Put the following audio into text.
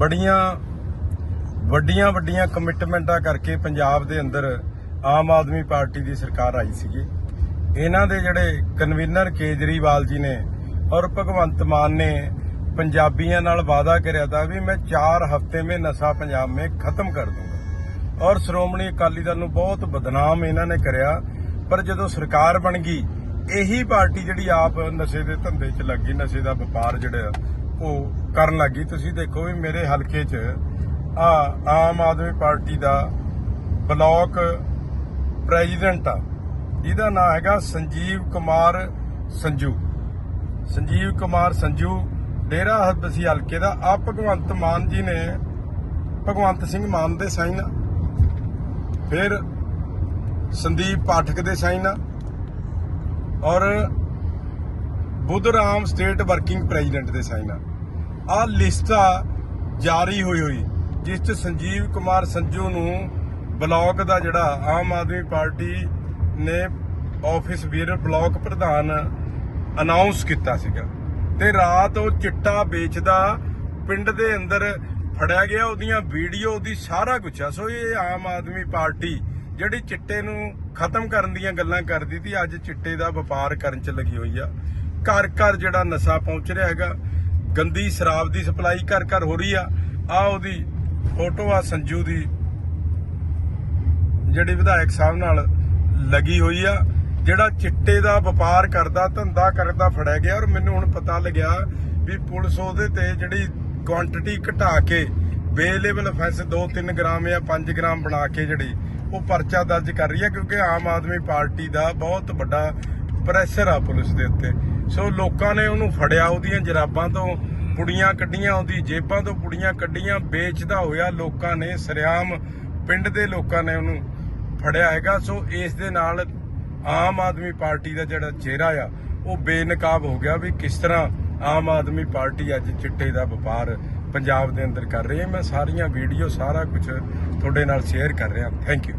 ਬੜੀਆਂ, ਵੱਡੀਆਂ ਵੱਡੀਆਂ ਕਮਿਟਮੈਂਟਾਂ ਕਰਕੇ ਪੰਜਾਬ ਦੇ ਅੰਦਰ ਆਮ ਆਦਮੀ ਪਾਰਟੀ ਦੀ ਸਰਕਾਰ ਆਈ ਸੀਗੀ। ਇਹਨਾਂ ਦੇ ਜਿਹੜੇ ਕਨਵੀਨਰ ਕੇਜਰੀਵਾਲ ਜੀ ਨੇ ਔਰ ਭਗਵੰਤ ਮਾਨ ਨੇ ਪੰਜਾਬੀਆਂ ਨਾਲ ਵਾਅਦਾ ਕਰਿਆ ਤਾਂ ਵੀ ਮੈਂ 4 ਹਫ਼ਤੇ ਮੇਂ ਨਸ਼ਾ ਪੰਜਾਬ ਮੇਂ ਖਤਮ ਕਰ ਦੂੰਗਾ। ਔਰ ਸ਼੍ਰੋਮਣੀ ਅਕਾਲੀ ਦਲ ਨੂੰ ਬਹੁਤ ਬਦਨਾਮ ਇਹਨਾਂ ਨੇ ਕਰਿਆ, ਪਰ ਜਦੋਂ ਸਰਕਾਰ ਬਣ ਗਈ, ਇਹੀ ਪਾਰਟੀ ਜਿਹੜੀ ਆਪ ਨਸ਼ੇ ਦੇ ਧੰਦੇ 'ਚ ਲੱਗੀ, ਨਸ਼ੇ ਦਾ ਵਪਾਰ ਜਿਹੜਾ ਉਹ ਕਰਨ ਲੱਗੀ ਤੁਸੀਂ ਦੇਖੋ ਵੀ ਮੇਰੇ ਹਲਕੇ 'ਚ ਆ ਆਮ ਆਦਮੀ ਪਾਰਟੀ ਦਾ ਬਲਾਕ ਪ੍ਰੈਜ਼ੀਡੈਂਟ ਆ। ਜਿਹਦਾ ਨਾਮ ਹੈਗਾ ਸੰਜੀਵ ਕੁਮਾਰ ਸੰਜੂ। ਸੰਜੀਵ ਕੁਮਾਰ ਸੰਜੂ ਡੇਰਾ ਹਸਬਸੀ ਹਲਕੇ ਦਾ। ਆ ਭਗਵੰਤ ਮਾਨ ਜੀ ਨੇ ਭਗਵੰਤ ਸਿੰਘ ਮਾਨ ਦੇ ਸਾਈਨ ਆ। ਫਿਰ ਸੰਦੀਪ ਪਾਠਕ ਦੇ ਸਾਈਨ ਆ। ਔਰ ਬੁੱਧਰਾਮ ਸਟੇਟ ਵਰਕਿੰਗ ਪ੍ਰੈਜ਼ੀਡੈਂਟ ਦੇ ਸਾਈਨ ਆ। ਆ ਲਿਸਟ ਆ ਜਾਰੀ ਹੋਈ ਹੋਈ, ਜਿਸ ਚ ਸੰਜੀਵ ਕੁਮਾਰ ਸੰਜੂ ਨੂੰ ਬਲਾਕ ਦਾ ਜਿਹੜਾ ਆਮ ਆਦਮੀ ਪਾਰਟੀ ਨੇ ਆਫਿਸ ਵੀਰ, ਬਲਾਕ ਪ੍ਰਧਾਨ ਅਨਾਉਂਸ ਕੀਤਾ ਸੀਗਾ। ਤੇ ਰਾਤ ਉਹ ਚਿੱਟਾ ਵੇਚਦਾ ਪਿੰਡ ਦੇ ਅੰਦਰ ਫੜਿਆ ਗਿਆ, ਉਹਦੀਆਂ ਵੀਡੀਓ, ਉਹਦੀ ਸਾਰਾ ਕੁਝ ਆ। ਸੋ ਇਹ ਆਮ ਆਦਮੀ ਪਾਰਟੀ ਜਿਹੜੀ ਚਿੱਟੇ ਨੂੰ ਖਤਮ ਕਰਨ ਦੀਆਂ ਗੱਲਾਂ ਕਰਦੀ ਸੀ, ਅੱਜ ਚਿੱਟੇ ਦਾ ਵਪਾਰ ਕਰਨ ਚ ਲੱਗੀ ਹੋਈ ਆ। ਘਰ ਘਰ ਜਿਹੜਾ ਨਸ਼ਾ ਪਹੁੰਚ ਰਿਹਾ ਹੈਗਾ, ਗੰਦੀ ਸ਼ਰਾਬ ਦੀ ਸਪਲਾਈ ਘਰ ਘਰ ਹੋ ਰਹੀ ਆ। ਆ ਉਹਦੀ ਫੋਟੋ ਆ ਸੰਜੂ ਦੀ, ਜਿਹੜੀ ਵਿਧਾਇਕ ਸਾਹਿਬ ਨਾਲ ਲੱਗੀ ਹੋਈ ਆ, ਜਿਹੜਾ ਚਿੱਟੇ ਦਾ ਵਪਾਰ ਕਰਦਾ, ਧੰਦਾ ਕਰਦਾ ਫੜਿਆ ਗਿਆ ਔਰ ਮੈਨੂੰ ਹੁਣ ਪਤਾ ਲੱਗਿਆ ਵੀ ਪੁਲਿਸ ਉਹਦੇ ਤੇ ਜਿਹੜੀ ਕੁਆਂਟੀਟੀ ਘਟਾ ਕੇ ਬੇਲੇਬਲ ਅਫੈਂਸ 2-3 ਗ੍ਰਾਮ ਜਾਂ 5 ਗ੍ਰਾਮ ਬਣਾ ਕੇ ਜਿਹੜੀ ਉਹ ਪਰਚਾ ਦਰਜ ਕਰ ਰਹੀ ਹੈ ਕਿਉਂਕਿ ਆਮ ਆਦਮੀ ਪਾਰਟੀ ਦਾ ਬਹੁਤ ਵੱਡਾ ਪ੍ਰੈਸ਼ਰ ਆ ਪੁਲਿਸ ਦੇ ਉੱਤੇ। ਸੋ ਲੋਕਾਂ ਨੇ ਉਹਨੂੰ ਫੜਿਆ ਉਹਦੀਆਂ ਜਰਾਬਾਂ ਤੋਂ, ਪੁੜੀਆਂ ਕੱਢੀਆਂ ਉਹਦੀ ਜੇਬਾਂ ਤੋਂ, ਪੁੜੀਆਂ ਕੱਢੀਆਂ, ਵੇਚਦਾ ਹੋਇਆ ਲੋਕਾਂ ਨੇ, ਸਰਿਆਮ ਪਿੰਡ ਦੇ ਲੋਕਾਂ ਨੇ ਉਹਨੂੰ ਫੜਿਆ ਹੈਗਾ। ਸੋ ਇਸ ਦੇ ਨਾਲ ਆਮ ਆਦਮੀ ਪਾਰਟੀ ਦਾ ਜਿਹੜਾ ਚਿਹਰਾ ਆ, ਉਹ ਬੇਨਕਾਬ ਹੋ ਗਿਆ ਵੀ ਕਿਸ ਤਰ੍ਹਾਂ ਆਮ ਆਦਮੀ ਪਾਰਟੀ ਅੱਜ ਚਿੱਟੇ ਦਾ ਵਪਾਰ ਪੰਜਾਬ ਦੇ ਅੰਦਰ ਕਰ ਰਹੀ ਹੈ। ਮੈਂ ਸਾਰੀਆਂ ਵੀਡੀਓ, ਸਾਰਾ ਕੁਝ ਤੁਹਾਡੇ ਨਾਲ ਸ਼ੇਅਰ ਕਰ ਰਿਹਾ। Thank you